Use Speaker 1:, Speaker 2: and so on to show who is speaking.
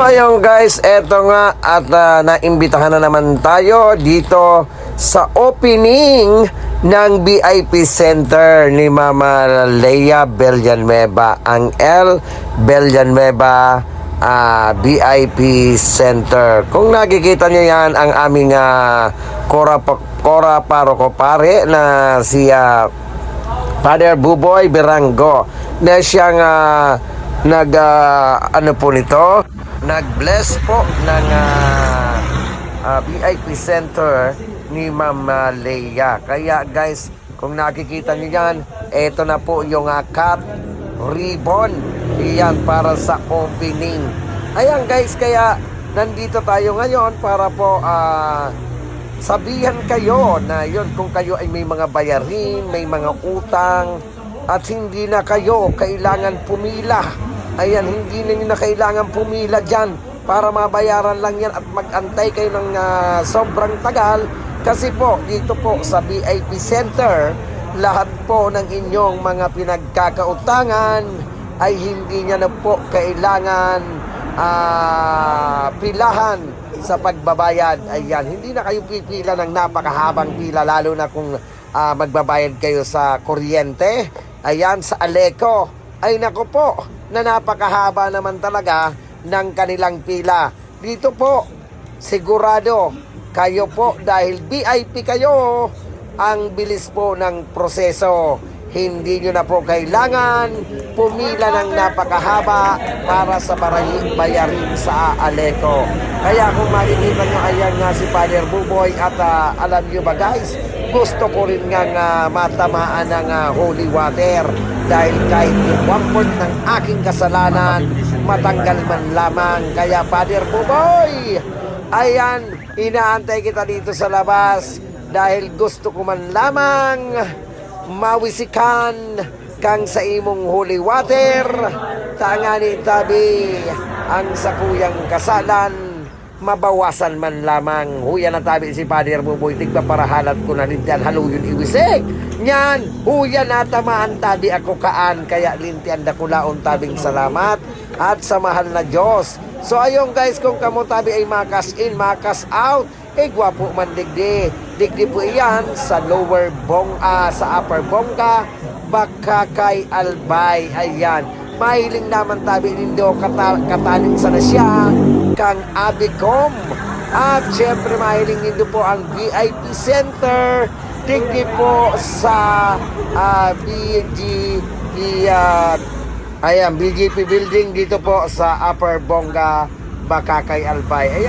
Speaker 1: ayun guys, eto nga at ah, naimbitahan na naman tayo dito sa opening ng VIP Center ni Mama Leia Villanueva, ang L Villanueva ah, VIP Center. Kung nakikita niyo yan, ang aming ah, Cora, Cora Paroko Pare na si ah, Father Buboy Berango na siyang ah, nag ah, ano po nito nag-bless po ng ah, ah, VIP Center ni Ma'am ah, Leia. Kaya guys, kung nakikita niyo yan, eto na po yung uh, cut ribbon. Iyan para sa opening. Ayan guys, kaya nandito tayo ngayon para po ah, sabihan kayo na yon kung kayo ay may mga bayarin, may mga utang, at hindi na kayo kailangan pumila. Ayan, hindi na nyo na kailangan pumila dyan para mabayaran lang yan at mag-antay kayo ng ah, sobrang tagal. Kasi po, dito po sa VIP Center, lahat po ng inyong mga pinagkakautangan ay hindi niya na po kailangan ah, pilahan sa pagbabayad. Ayan, hindi na kayo pipila ng napakahabang pila lalo na kung ah, magbabayad kayo sa kuryente. Ayan, sa Aleco. Ay nako po, na napakahaba naman talaga ng kanilang pila. Dito po, sigurado, kayo po dahil VIP kayo, ang bilis po ng proseso. Hindi nyo na po kailangan pumila ng napakahaba para sa bayarin sa Aleco. Kaya kung makikita nyo, ayan nga si Father Buboy at ah, alam nyo ba guys, gusto ko rin nga nga matamaan ng ah, holy water dahil kahit yung one fourth ng aking kasalanan, matanggal man lamang. Kaya Father Buboy, ayan, inaantay kita dito sa labas dahil gusto ko man lamang mawisikan kang sa imong holy water tangani tabi ang sakuyang kasalan mabawasan man lamang. Huya na tabi si Father Buboy tigba para halat ko na rin dyan haluyon iwisik nyan huya na tamaan tabi ako kaan kaya lintian da kulaon tabing salamat at sa mahal na Diyos. So ayun guys kung kamo tabi ay makas in makas out eh gwapo man digdi. Digdi po iyan sa lower bong ah, sa upper bongga baka kay albay. Ayan mahiling naman tabi nindo kata, kataning sa na siya kang abicom. At syempre mahiling nindo po ang VIP Center. Digdi po sa ah, BG i, ah, ayan BGP building dito po sa upper bongga baka kay albay. Ayan